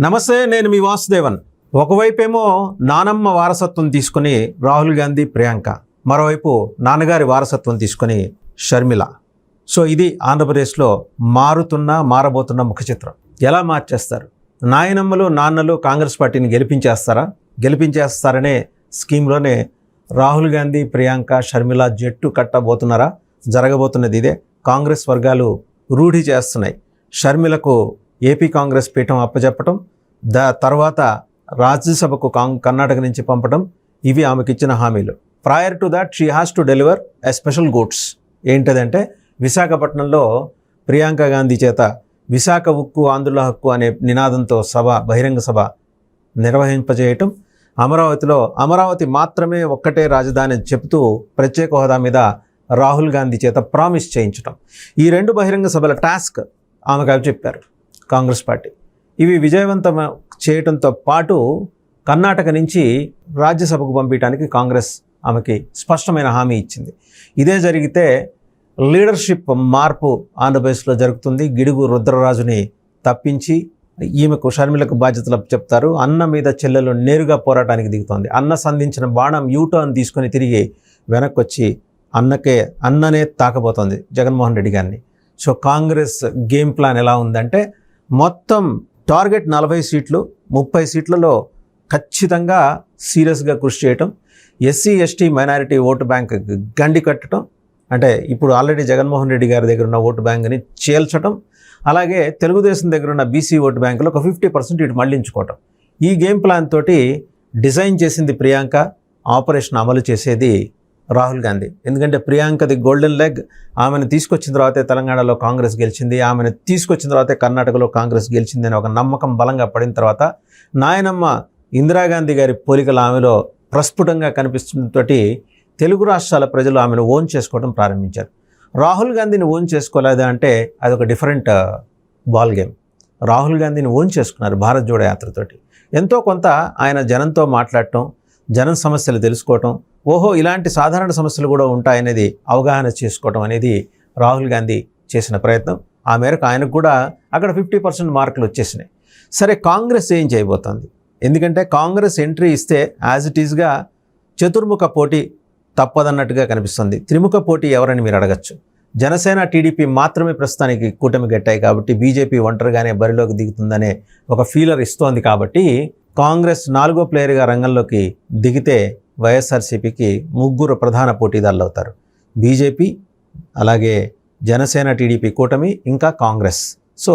నమస్తే నేను మీ వాసుదేవన్. ఒకవైపేమో నానమ్మ వారసత్వం తీసుకుని రాహుల్ గాంధీ ప్రియాంక. మరోవైపు నాన్నగారి వారసత్వం తీసుకుని షర్మిల. సో ఇది ఆంధ్రప్రదేశ్లో మారుతున్న మారబోతున్న ముఖ చిత్రం. ఎలా మార్చేస్తారు? నాయనమ్మలు నాన్నలు కాంగ్రెస్ పార్టీని గెలిపించేస్తారా? గెలిపించేస్తారనే స్కీమ్లోనే రాహుల్ గాంధీ ప్రియాంక షర్మిల జట్టు కట్టబోతున్నారా? జరగబోతున్నది ఇదే. కాంగ్రెస్ వర్గాలు రూఢి చేస్తున్నాయి. షర్మిలకు ఏపీ కాంగ్రెస్ పీఠం అప్పచెప్పటం దా తర్వాత రాజ్యసభకు కాంగ్ కర్ణాటక నుంచి పంపడం ఇవి ఆమెకి ఇచ్చిన హామీలు. Prior to that she has to deliver a special goods ఏంటదంటే విశాఖపట్నంలో ప్రియాంక గాంధీ చేత విశాఖ ఉక్కు ఆంధ్రుల హక్కు అనే నినాదంతో సభ బహిరంగ సభ నిర్వహింపజేయటం అమరావతిలో అమరావతి మాత్రమే ఒక్కటే రాజధాని అని చెబుతూ ప్రత్యేక హోదా మీద రాహుల్ గాంధీ చేత ప్రామిస్ చేయించటం. ఈ రెండు బహిరంగ సభల టాస్క్ ఆమెకు అవి చెప్పారు. కాంగ్రెస్ పార్టీ. ఇవి విజయవంతం చేయటంతో పాటు కర్ణాటక నుంచి రాజ్యసభకు పంపించడానికి కాంగ్రెస్ ఆమెకి స్పష్టమైన హామీ ఇచ్చింది. ఇదే జరిగితే లీడర్షిప్ మార్పు ఆంధ్రప్రదేశ్లో జరుగుతుంది. గిడుగు రుద్రరాజుని తప్పించి ఈమెకు షర్మిలకు బాధ్యతలు చెప్తారు. అన్న మీద చెల్లెలు నేరుగా పోరాటానికి దిగుతోంది. అన్న సంధించిన బాణం యూటర్న్ తీసుకొని తిరిగి వెనక్కి వచ్చి అన్నకే అన్ననే తాకబోతోంది జగన్మోహన్ రెడ్డి గారిని. సో కాంగ్రెస్ గేమ్ ప్లాన్ ఎలా ఉందంటే మొత్తం టార్గెట్ నలభై సీట్లు ముప్పై సీట్లలో ఖచ్చితంగా సీరియస్గా కృషి చేయటం SC ST minority vote bank గండి కట్టడం అంటే ఇప్పుడు ఆల్రెడీ జగన్మోహన్ రెడ్డి గారి దగ్గర ఉన్న ఓటు బ్యాంక్ని చేల్చడం అలాగే తెలుగుదేశం దగ్గర ఉన్న బీసీ ఓటు బ్యాంకులో ఒక ఫిఫ్టీ పర్సెంట్ ఇటు మళ్ళించుకోవటం. ఈ గేమ్ ప్లాన్ తోటి డిజైన్ చేసింది ప్రియాంక ఆపరేషన్ అమలు చేసేది రాహుల్ గాంధీ. ఎందుకంటే ప్రియాంకది గోల్డెన్ లెగ్ ఆమెను తీసుకొచ్చిన తర్వాతే తెలంగాణలో కాంగ్రెస్ గెలిచింది ఆమెను తీసుకొచ్చిన తర్వాతే కర్ణాటకలో కాంగ్రెస్ గెలిచింది అనే ఒక నమ్మకం బలంగా పడిన తర్వాత నాయనమ్మ ఇందిరాగాంధీ గారి పోలికలు ఆమెలో ప్రస్ఫుటంగా కనిపిస్తుంతోటి తెలుగు రాష్ట్రాల ప్రజలు ఆమెను ఓన్ చేసుకోవడం ప్రారంభించారు. రాహుల్ గాంధీని ఓన్ చేసుకోలేదా అంటే అది ఒక డిఫరెంట్ బాల్ గేమ్ రాహుల్ గాంధీని ఓన్ చేసుకున్నారు భారత్ జోడో యాత్రతోటి. ఎంతో కొంత ఆయన జనంతో మాట్లాడటం జనం సమస్యలు తెలుసుకోవటం ఓహో ఇలాంటి సాధారణ సమస్యలు కూడా ఉంటాయనేది అవగాహన చేసుకోవటం అనేది రాహుల్ గాంధీ చేసిన ప్రయత్నం. ఆ మేరకు ఆయనకు కూడా అక్కడ ఫిఫ్టీ పర్సెంట్ మార్కులు వచ్చేసినాయి. సరే కాంగ్రెస్ ఏం చేయబోతోంది? ఎందుకంటే కాంగ్రెస్ ఎంట్రీ ఇస్తే యాజ్ ఇట్ ఈస్గా చతుర్ముఖ పోటీ తప్పదన్నట్టుగా కనిపిస్తుంది. త్రిముఖ పోటీ ఎవరని మీరు అడగచ్చు. జనసేన టీడీపీ మాత్రమే ప్రస్తుతానికి కూటమి గట్టాయి కాబట్టి బీజేపీ ఒంటరిగానే బరిలోకి దిగుతుందనే ఒక ఫీలర్ ఇస్తోంది కాబట్టి కాంగ్రెస్ నాలుగో ప్లేయర్గా రంగంలోకి దిగితే వైఎస్ఆర్సీపీకి ముగ్గురు ప్రధాన పోటీదారులు అవుతారు బీజేపీ అలాగే జనసేన టీడీపీ కూటమి ఇంకా కాంగ్రెస్. సో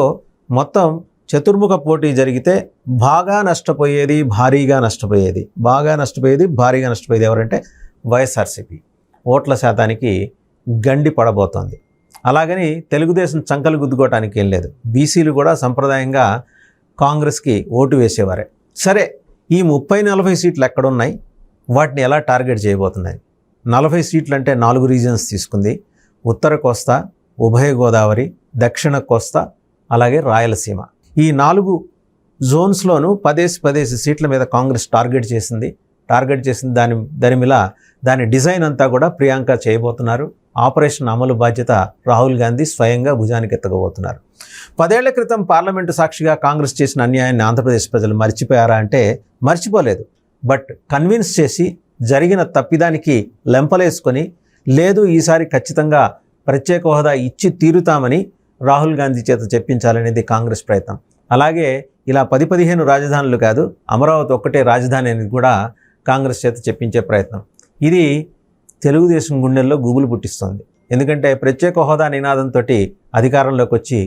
మొత్తం చతుర్ముఖ పోటీ జరిగితే బాగా నష్టపోయేది భారీగా నష్టపోయేది. బాగా నష్టపోయేది భారీగా నష్టపోయేది ఎవరంటే వైఎస్ఆర్సీపీ. ఓట్ల శాతానికి గండి పడబోతోంది. అలాగని తెలుగుదేశం చంకలు గుద్దుకోవటానికి ఏం లేదు. బీసీలు కూడా సంప్రదాయంగా కాంగ్రెస్కి ఓటు వేసేవారే. సరే ఈ ముప్పై నలభై సీట్లు ఎక్కడున్నాయి? వాటిని ఎలా టార్గెట్ చేయబోతున్నాయి? నలభై సీట్లు అంటే నాలుగు రీజన్స్ తీసుకుంది. ఉత్తర కోస్తా ఉభయ గోదావరి దక్షిణ కోస్తా అలాగే రాయలసీమ. ఈ నాలుగు జోన్స్లోనూ పదేసి పదేసి సీట్ల మీద కాంగ్రెస్ టార్గెట్ చేసింది. టార్గెట్ చేసిన దాని దరిమిల దాని డిజైన్ అంతా కూడా ప్రియాంక చేయబోతున్నారు. ఆపరేషన్ అమలు బాధ్యత రాహుల్ గాంధీ స్వయంగా భుజానికి ఎత్తగబోతున్నారు పదేళ్ళ క్రితం పార్లమెంటు సాక్షిగా కాంగ్రెస్ చేసిన అన్యాయాన్ని ఆంధ్రప్రదేశ్ ప్రజలు మర్చిపోయారా అంటే మర్చిపోలేదు. బట్ కన్విన్స్ చేసి జరిగిన తప్పిదానికి లెంపలేసుకొని లేదు ఈసారి ఖచ్చితంగా ప్రత్యేక హోదా ఇచ్చి తీరుతామని రాహుల్ గాంధీ చేత చెప్పించాలనేది కాంగ్రెస్ ప్రయత్నం. అలాగే ఇలా పది పదిహేను రాజధానులు కాదు అమరావతి ఒక్కటే రాజధాని అనేది కూడా కాంగ్రెస్ చేత చెప్పించే ప్రయత్నం. ఇది తెలుగుదేశం గుండెల్లో గుబులు పుట్టిస్తోంది. ఎందుకంటే ప్రత్యేక హోదా నినాదంతో అధికారంలోకి వచ్చి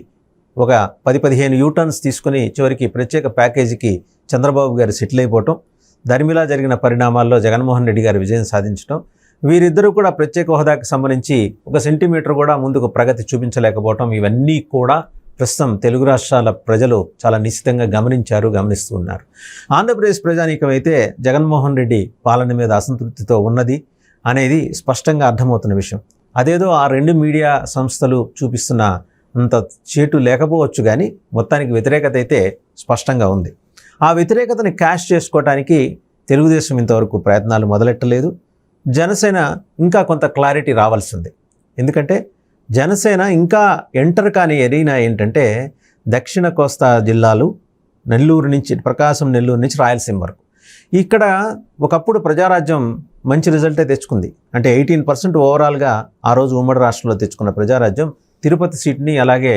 ఒక పది పదిహేను యూటర్న్స్ తీసుకుని చివరికి ప్రత్యేక ప్యాకేజీకి చంద్రబాబు గారు సెటిల్ అయిపోవటం దరిమిలా జరిగిన పరిణామాల్లో జగన్మోహన్ రెడ్డి గారు విజయం సాధించడం వీరిద్దరూ కూడా ప్రత్యేక హోదాకి సంబంధించి ఒక సెంటీమీటర్ కూడా ముందుకు ప్రగతి చూపించలేకపోవటం ఇవన్నీ కూడా ప్రస్తుతం తెలుగు రాష్ట్రాల ప్రజలు చాలా నిశ్చితంగా గమనించారు గమనిస్తూ ఉన్నారు. ఆంధ్రప్రదేశ్ ప్రజానీకం అయితే జగన్మోహన్ రెడ్డి పాలన మీద అసంతృప్తితో ఉన్నది. అనేది స్పష్టంగా అర్థమవుతున్న విషయం. అదేదో ఆ రెండు మీడియా సంస్థలు చూపిస్తున్న అంత చేటు లేకపోవచ్చు కానీ మొత్తానికి వ్యతిరేకత అయితే స్పష్టంగా ఉంది. ఆ వ్యతిరేకతని క్యాష్ చేసుకోవడానికి తెలుగుదేశం ఇంతవరకు ప్రయత్నాలు మొదలెట్టలేదు. జనసేన ఇంకా కొంత క్లారిటీ రావాల్సింది. ఎందుకంటే జనసేన ఇంకా ఎంటర్ కాని ఎరీనా ఏంటంటే దక్షిణ కోస్తా జిల్లాలు నెల్లూరు నుంచి ప్రకాశం నెల్లూరు నుంచి రాయలసీమ వరకు. ఇక్కడ ఒకప్పుడు ప్రజారాజ్యం మంచి రిజల్టే తెచ్చుకుంది. అంటే ఎయిటీన్ పర్సెంట్ ఓవరాల్గా ఆ రోజు ఉమ్మడి రాష్ట్రంలో తెచ్చుకున్న ప్రజారాజ్యం తిరుపతి సీట్ని అలాగే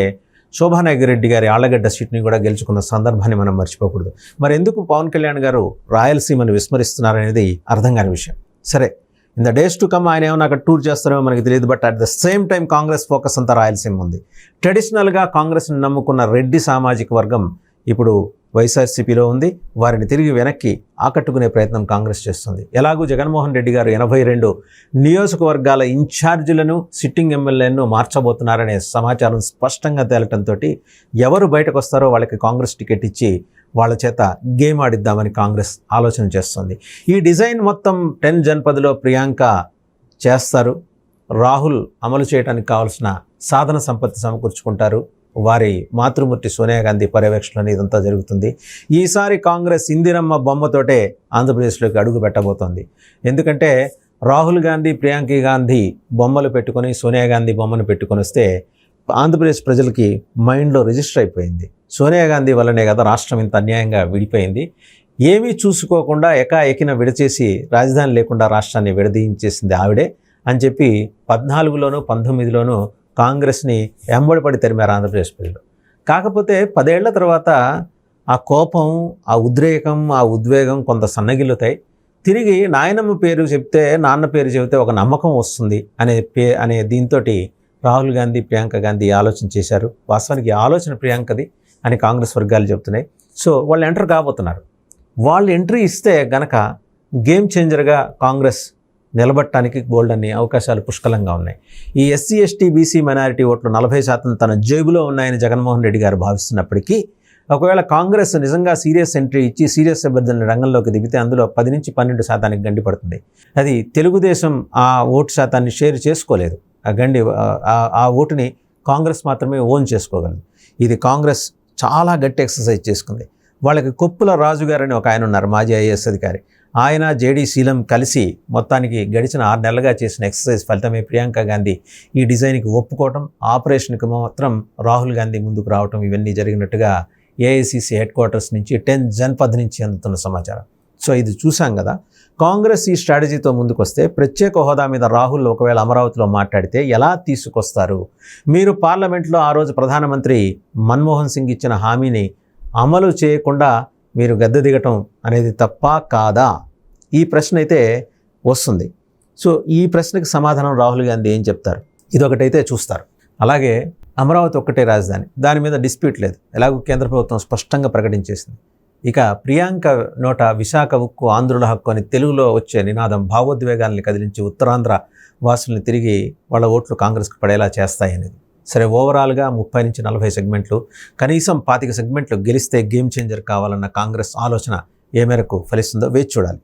శోభానాగిరెడ్డి గారి ఆళ్ళగడ్డ సీట్ని కూడా గెలుచుకున్న సందర్భాన్ని మనం మర్చిపోకూడదు. మరి ఎందుకు పవన్ కళ్యాణ్ గారు రాయలసీమను విస్మరిస్తున్నారనేది అర్థం కాని విషయం. సరే in the days to come ఆయన ఏమన్నా అక్కడ టూర్ చేస్తారేమో మనకి తెలియదు but at the same time Congress focus అంతా రాయలసీమ ఉంది. ట్రెడిషనల్గా కాంగ్రెస్ని నమ్ముకున్న రెడ్డి సామాజిక వర్గం ఇప్పుడు వైఎస్ఆర్సీపీలో ఉంది. వారిని తిరిగి వెనక్కి ఆకట్టుకునే ప్రయత్నం కాంగ్రెస్ చేస్తుంది. ఎలాగూ జగన్మోహన్ రెడ్డి గారు ఎనభై రెండు నియోజకవర్గాల ఇన్ఛార్జీలను సిట్టింగ్ ఎమ్మెల్యేలను మార్చబోతున్నారనే సమాచారం స్పష్టంగా తేలటంతో ఎవరు బయటకు వస్తారో వాళ్ళకి కాంగ్రెస్ టికెట్ ఇచ్చి వాళ్ళ చేత గేమ్ ఆడిద్దామని కాంగ్రెస్ ఆలోచన చేస్తుంది. ఈ డిజైన్ మొత్తం టెన్ జన్పదిలో ప్రియాంక చేస్తారు. రాహుల్ అమలు చేయడానికి కావాల్సిన సాధన సంపత్తి సమకూర్చుకుంటారు. వారి మాతృమూర్తి సోనియా గాంధీ పర్యవేక్షణలో ఇదంతా జరుగుతుంది. ఈసారి కాంగ్రెస్ ఇందిరమ్మ బొమ్మతోటే ఆంధ్రప్రదేశ్లోకి అడుగు పెట్టబోతోంది. ఎందుకంటే రాహుల్ గాంధీ ప్రియాంక గాంధీ బొమ్మలు పెట్టుకొని సోనియా గాంధీ బొమ్మను పెట్టుకొని వస్తే ఆంధ్రప్రదేశ్ ప్రజలకి మైండ్లో రిజిస్టర్ అయిపోయింది. సోనియా గాంధీ వల్లనే కదా రాష్ట్రం ఇంత అన్యాయంగా విడిపోయింది. ఏమీ చూసుకోకుండా ఎకాఎకిన విడచేసి రాజధాని లేకుండా రాష్ట్రాన్ని విడదీయించేసింది ఆవిడే అని చెప్పి పద్నాలుగులోను పంతొమ్మిదిలోనూ కాంగ్రెస్ని ఎంబడిపడి తరిమారు ఆంధ్రప్రదేశ్ ప్రజలు. కాకపోతే పదేళ్ళ తర్వాత ఆ కోపం ఆ ఉద్రేకం ఆ ఉద్వేగం కొంత సన్నగిల్లుతాయి. తిరిగి నాయనమ్మ పేరు చెప్తే నాన్న పేరు చెబితే ఒక నమ్మకం వస్తుంది అనే పే అనే దీంతో రాహుల్ గాంధీ ప్రియాంక గాంధీ ఆలోచన చేశారు. వాస్తవానికి ఆలోచన ప్రియాంకది అని కాంగ్రెస్ వర్గాలు చెప్తున్నాయి సో వాళ్ళు ఎంటర్ కాబోతున్నారు. వాళ్ళు ఎంట్రీ ఇస్తే గనక గేమ్ చేంజర్గా కాంగ్రెస్ నిలబట్టడానికి బోల్డ్ అన్ని అవకాశాలు పుష్కలంగా ఉన్నాయి. ఈ ఎస్సీ ఎస్టీ బీసీ మైనారిటీ ఓట్లు నలభై శాతం తన జేబులో ఉన్నాయని జగన్మోహన్ రెడ్డి గారు భావిస్తున్నప్పటికీ ఒకవేళ కాంగ్రెస్ నిజంగా సీరియస్ ఎంట్రీ ఇచ్చి సీరియస్ అభ్యర్థులను రంగంలోకి దిగితే అందులో పది నుంచి పన్నెండు శాతానికి గండి పడుతుంది. అది తెలుగుదేశం ఆ ఓటు శాతాన్ని షేర్ చేసుకోలేదు. ఆ గండి ఆ- ఓటుని కాంగ్రెస్ మాత్రమే ఓన్ చేసుకోగలదు. ఇది కాంగ్రెస్ చాలా గట్టి ఎక్సర్సైజ్ చేసుకుంది. వాళ్ళకి కొప్పుల రాజుగారు అని ఒక ఆయన ఉన్నారు మాజీ ఐఏఎస్ అధికారి. ఆయన జేడీ శీలం కలిసి మొత్తానికి గడిచిన ఆరు నెలలుగా చేసిన ఎక్సర్సైజ్ ఫలితమే ప్రియాంక గాంధీ ఈ డిజైన్కి ఒప్పుకోవటం ఆపరేషన్కి మాత్రం రాహుల్ గాంధీ ముందుకు రావటం ఇవన్నీ జరిగినట్టుగా ఏఐసిసి హెడ్ క్వార్టర్స్ నుంచి టెన్ జన్పద్ నుంచి అందుతున్న సమాచారం. సో ఇది చూసాం కదా. కాంగ్రెస్ ఈ స్ట్రాటజీతో ముందుకు వస్తే ప్రత్యేక హోదా మీద రాహుల్ ఒకవేళ అమరావతిలో మాట్లాడితే ఎలా తీసుకొస్తారు? మీరు పార్లమెంట్లో ఆ రోజు ప్రధానమంత్రి మన్మోహన్ సింగ్ ఇచ్చిన హామీని అమలు చేయకుండా మీరు గద్దె దిగటం అనేది తప్ప కాదా? ఈ ప్రశ్న అయితే వస్తుంది. సో ఈ ప్రశ్నకి సమాధానం రాహుల్ గాంధీ ఏం చెప్తారు? ఇదొకటైతే చూస్తారు. అలాగే అమరావతి ఒక్కటే రాజధాని. దాని మీద డిస్ప్యూట్ లేదు. ఎలాగో కేంద్ర ప్రభుత్వం స్పష్టంగా ప్రకటించేసింది. ఇక ప్రియాంక నోట విశాఖ ఉక్కు ఆంధ్రుల హక్కు అని తెలుగులో వచ్చే నినాదం భావోద్వేగాల్ని కదిలించి ఉత్తరాంధ్ర వాసుల్ని తిరిగి వాళ్ళ ఓట్లు కాంగ్రెస్కి పడేలా చేస్తాయనేది. సరే ఓవరాల్గా ముప్పై నుంచి నలభై సెగ్మెంట్లు కనీసం పాతిక సెగ్మెంట్లు గెలిస్తే గేమ్ చేంజర్ కావాలన్న కాంగ్రెస్ ఆలోచన ఏ మేరకు ఫలిస్తుందో వేచి చూడాలి.